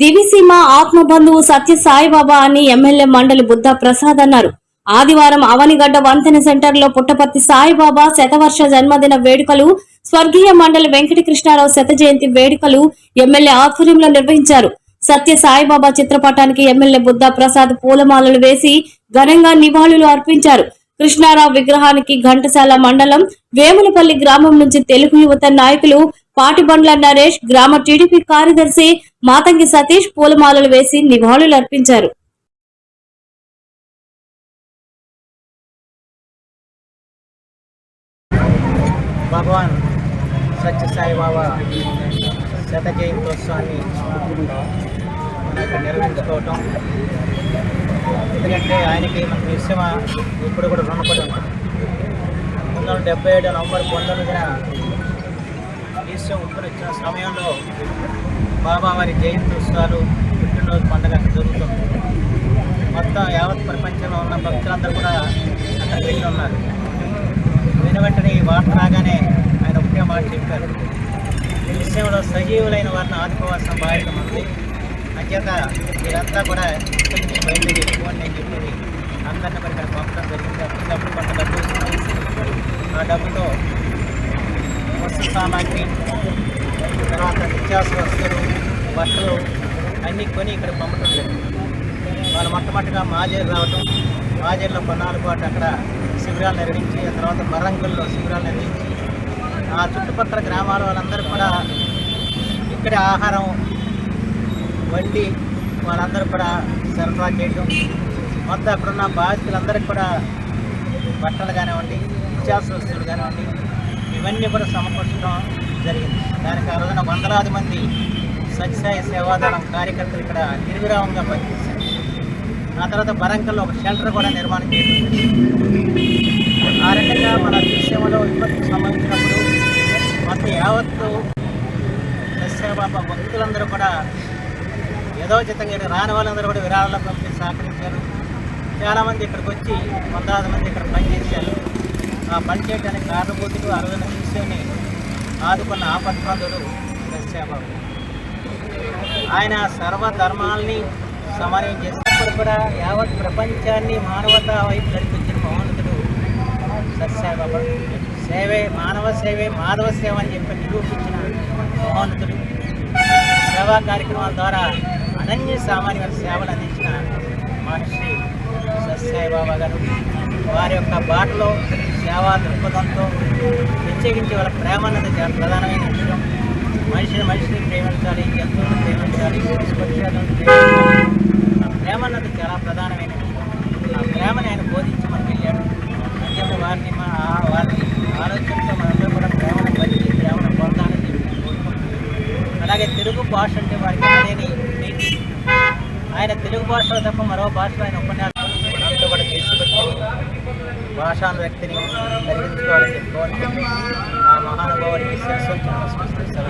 దివిసీమ ఆత్మ బంధువు సత్య సాయిబాబా అని ఎమ్మెల్యే మండలి బుద్ధ ప్రసాద్ అన్నారు. ఆదివారం అవనిగడ్డ వంతెన సెంటర్లో పుట్టపర్తి సాయిబాబా శతవర్ష జన్మదిన వేడుకలు స్వర్గీయ మండలి వెంకటకృష్ణారావు శత జయంతి వేడుకలు ఎమ్మెల్యే ఆధ్వర్యంలో నిర్వహించారు. సత్య సాయిబాబా చిత్రపటానికి ఎమ్మెల్యే బుద్ధ ప్రసాద్ పూలమాలలు వేసి ఘనంగా నివాళులు అర్పించారు. కృష్ణారావు విగ్రహానికి ఘంటసాల మండలం వేములపల్లి గ్రామం నుంచి తెలుగు యువత నాయకులు పాటిబండ్ల నరేష్ గ్రామ టీడీపీ కార్యదర్శి మాతంగి సతీష్ పూలమాలలు వేసి నివాళులు అర్పించారు. భగవాన్ సత్యసాయి బాబా శత జయంతోత్సవాన్ని మనం ఎందుకంటే ఆయనకి మన విషయం ఇప్పుడు కూడా రుణపడి ఉంటాం పంతొమ్మిది వందల డెబ్బై ఏడు నవంబర్ పంతొమ్మిదిన ఈశ్వరం ఉప్పులు వచ్చిన సమయంలో బాబా వారి జయంతి ఉత్సవాలు పుట్టినరోజు పండుగ జరుగుతుంది. మొత్తం యావత్ ప్రపంచంలో ఉన్న భక్తులందరూ కూడా అక్కడ వెళ్ళి ఉన్నారు. విన వెంటనే ఈ వార్త రాగానే ఆయన ఒకే మాట చెప్పారు. ఈ విషయంలో సజీవులైన వారిని ఆదుకోవాల్సిన బాధ్యత ఉంది అంచేత మీరంతా కూడా ఇక్కడి నుంచి బయలుదేరి వెళ్ళిపోండి అని చెప్పి అందరిని మరి ఇక్కడ పంపడం జరిగింది. అప్పటికప్పుడు కొంత డబ్బు ఆ డబ్బుతో వస్తు సామాగ్రి తర్వాత నిత్యావసర వస్తువులు బట్టలు అన్నీ కొని ఇక్కడ పంపడం జరిగింది. వాళ్ళు మొట్టమొదటిగా మాజేరు రావటం మాజేరులో కొన్నాళ్ళ పాటు అక్కడ శిబిరాలు నిర్వహించి ఆ తర్వాత మరంగుల్లో శిబిరాలు నిర్వహించి ఆ చుట్టుపక్కల గ్రామాల వాళ్ళందరూ కూడా ఇక్కడే ఆహారం వండి వాళ్ళందరూ కూడా సరఫరా చేయడం మొత్తం అక్కడున్న బాధితులందరికీ కూడా బట్టలు కానివ్వండి నిత్యావసర వస్తువులు కానివ్వండి ఇవన్నీ కూడా సమకూర్చడం జరిగింది. దానికి ఆ రోజున వందలాది మంది సత్యసాయి సేవాదళం కార్యకర్తలు ఇక్కడ నిర్విరామంగా పనిచేశారు. ఆ తర్వాత బరంకల్లో ఒక షెల్టర్ కూడా నిర్మాణం చేయడం ఆ రకంగా మన దృశ్యంలో విపత్తుకు సంబంధించినప్పుడు మొత్తం యావత్తు సస్యబాబా భక్తులందరూ కూడా యథోచితంగా ఇక్కడ రాని వాళ్ళందరూ కూడా విరాళాలు పంపి సహకరించారు. చాలామంది ఇక్కడికి వచ్చి వందలాది మంది ఇక్కడ పనిచేశారు ఆ పని చేయడానికి కారణభూతులు ఆ రోజున ఆదుకున్న ఆపద్బంధుడు సస్యబాబు ఆయన సర్వధర్మాల్ని సమన్వయం చేసినప్పుడు కూడా యావత్ ప్రపంచాన్ని మానవతా వైపు నడిపించిన మహోన్నతుడు సత్యసాయిబాబా. సేవే మానవ సేవే మాధవ సేవ అని చెప్పి నిరూపించిన మహోన్నతుడు. సేవా కార్యక్రమాల ద్వారా అనన్య సామాన్య సేవలు అందించిన మహర్షి సత్యసాయిబాబా గారు. వారి యొక్క బాటలో సేవా దృక్పథంతో ప్రత్యేకించి వాళ్ళ ప్రేమ అన్నది చాలా ప్రధానమైన విషయం. మనిషిని మనిషిని ప్రేమించాలి జంతువులను ప్రేమించాలి పక్షులను ప్రేమించాలి. ఆ ప్రేమ అన్నది చాలా ప్రధానమైన విషయం. ఆ ప్రేమని ఆయన బోధించి మనకు వెళ్ళాడు. అంతే వారిని మా ఆ- వారి ఆలోచనతో మనందరూ కూడా ప్రేమను బతికి ప్రేమను పొందాలని చెప్పి అలాగే తెలుగు భాష అంటే వారికి అనేది ఆయన తెలుగు భాషలో తప్ప మరో భాషలో ఆయన ఉపన్యాసం కూడా తీసుకొచ్చి భాషాను వ్యక్తిని కలిగించుకోవాలని చెప్పి కోరుకుంటూ ఆ మహానుభావుడికి శిరస్సు నమస్కరిస్తూ